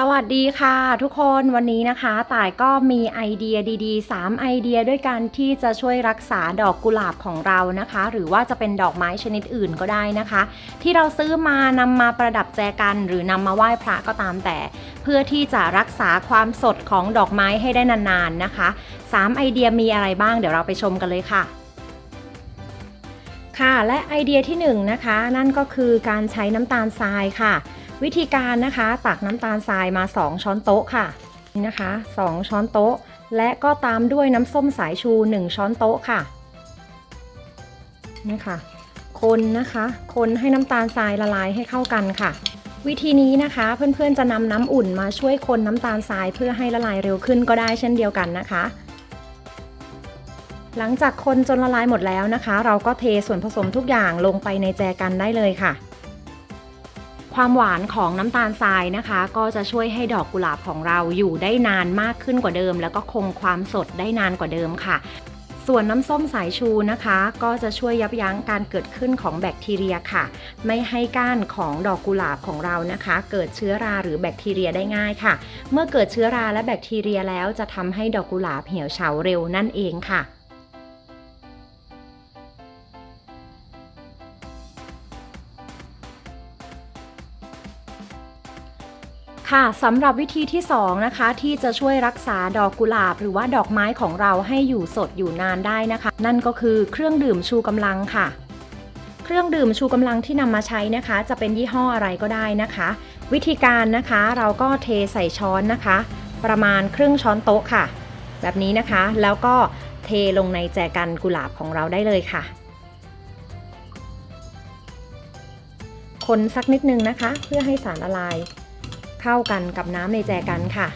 สวัสดีค่ะทุกคนวันนี้นะคะต่ายก็มีไอเดียดีๆ 3 ไอเดียด้วยกันที่จะช่วยรักษาดอกกุหลาบของเรานะคะ หรือว่าจะเป็นดอกไม้ชนิดอื่นก็ได้นะคะ ที่เราซื้อมานำมาประดับแจกันหรือนำมาไหว้พระก็ตามแต่ เพื่อที่จะรักษาความสดของดอกไม้ให้ได้นานๆนะคะ 3 ไอเดียมีอะไรบ้างเดี๋ยวเราไปชมกันเลยค่ะ ค่ะและไอเดียที่1นงนะคะ นั่นก็คือการใช้น้ำตาลทรายค่ะ วิธีการนะคะตักน้ำตาลทรายมา 2 ช้อนโต๊ะค่ะนี่นะคะ 2 ช้อนโต๊ะ และก็ตามด้วยน้ำส้มสายชู 1 ช้อนโต๊ะค่ะนี่ค่ะ คนนะคะ คนให้น้ำตาลทรายละลายให้เข้ากันค่ะ วิธีนี้นะคะเพื่อนๆจะนำน้ำอุ่นมาช่วยคนน้ำตาลทรายเพื่อให้ละลายเร็วขึ้นก็ได้เช่นเดียวกันนะคะ หลังจากคนจนละลายหมดแล้วนะคะ เราก็เทส่วนผสมทุกอย่างลงไปในแจกันได้เลยค่ะ ความหวานของน้ำตาลทรายนะคะ ก็จะช่วยให้ดอกกุหลาบของเราอยู่ได้นานมากขึ้นกว่าเดิม แล้วก็คงความสดได้นานกว่าเดิมค่ะ ส่วนน้ำส้มสายชูนะคะ ก็จะช่วยยับยั้งการเกิดขึ้นของแบคทีเรียค่ะ ไม่ให้ก้านของดอกกุหลาบของเรานะคะ เกิดเชื้อราหรือแบคทีเรียได้ง่ายค่ะ เมื่อเกิดเชื้อราและแบคทีเรียแล้วจะทำให้ดอกกุหลาบเหี่ยวเฉาเร็วนั่นเองค่ะ ค่ะสำหรับวิธีที่ 2 นะคะ ที่จะช่วยรักษาดอกกุหลาบ หรือว่าดอกไม้ของเราให้อยู่สดอยู่นานได้นะคะ นั่นก็คือเครื่องดื่มชูกำลังค่ะ เครื่องดื่มชูกำลังที่นำมาใช้นะคะ จะเป็นยี่ห้ออะไรก็ได้นะคะ วิธีการนะคะเราก็เทใส่ช้อนนะคะ ประมาณครึ่งช้อนโต๊ะค่ะ แบบนี้นะคะแล้วก็เทลงในแจกันกุหลาบของเราได้เลยค่ะ คนสักนิดนึงนะคะ เพื่อให้สารละลาย เข้ากันกับน้ำในแจกันค่ะ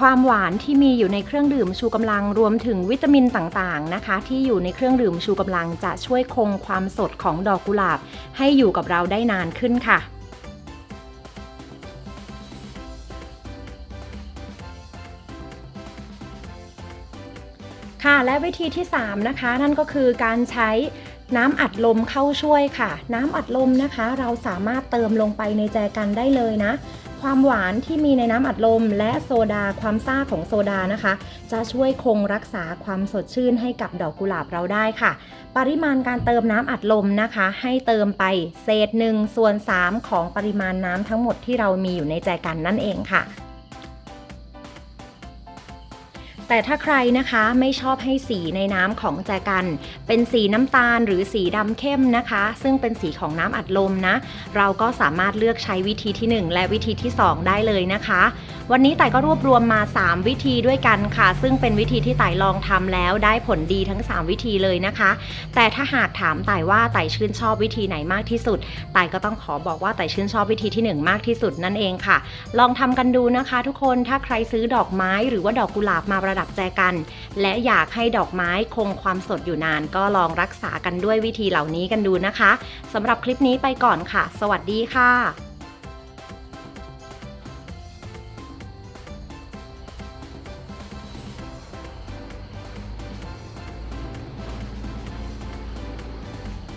ความหวานที่มีอยู่ในเครื่องดื่มชูกำลังรวมถึงวิตามินต่างๆนะคะ ที่อยู่ในเครื่องดื่มชูกำลังจะช่วยคงความสดของดอกกุหลาบ ให้อยู่กับเราได้นานขึ้นค่ะค่ะและวิธีที่ 3 นะคะ นั่นก็คือการใช้ น้ำอัดลมเข้าช่วยค่ะ น้ำอัดลมนะคะ เราสามารถเติมลงไปในแจกันได้เลยนะ ความหวานที่มีในน้ำอัดลมและโซดาความซ่าของโซดานะคะ จะช่วยคงรักษาความสดชื่นให้กับดอกกุหลาบเราได้ค่ะ ปริมาณการเติมน้ำอัดลมนะคะ ให้เติมไปเศษหนึ่งส่วน3ของปริมาณน้ำทั้งหมดที่เรามีอยู่ในแจกันนั่นเองค่ะ แต่ถ้าใครนะคะไม่ชอบให้สีในน้ำของแจกัน เป็นสีน้ำตาลหรือสีดำเข้มนะคะ ซึ่งเป็นสีของน้ำอัดลมนะ เราก็สามารถเลือกใช้วิธีที่ 1 และวิธีที่ 2 ได้เลยนะคะ วันนี้ไต่ก็รวบรวมมา 3 วิธีด้วยกันค่ะ ซึ่งเป็นวิธีที่ไต่ลองทำแล้วได้ผลดีทั้ง 3 วิธีเลยนะคะ แต่ถ้าหากถามไต่ว่าไต่ชื่นชอบวิธีไหนมากที่สุดไต่ก็ต้องขอบอกว่าไต่ชื่นชอบวิธีที่ 1 มากที่สุดนั่นเองค่ะ ลองทำกันดูนะคะ ทุกคนถ้าใครซื้อดอกไม้หรือว่าดอกกุหลาบมาประดับแจกัน และอยากให้ดอกไม้คงความสดอยู่นาน ก็ลองรักษากันด้วยวิธีเหล่านี้กันดูนะคะสำหรับคลิปนี้ไปก่อนค่ะ สวัสดีค่ะ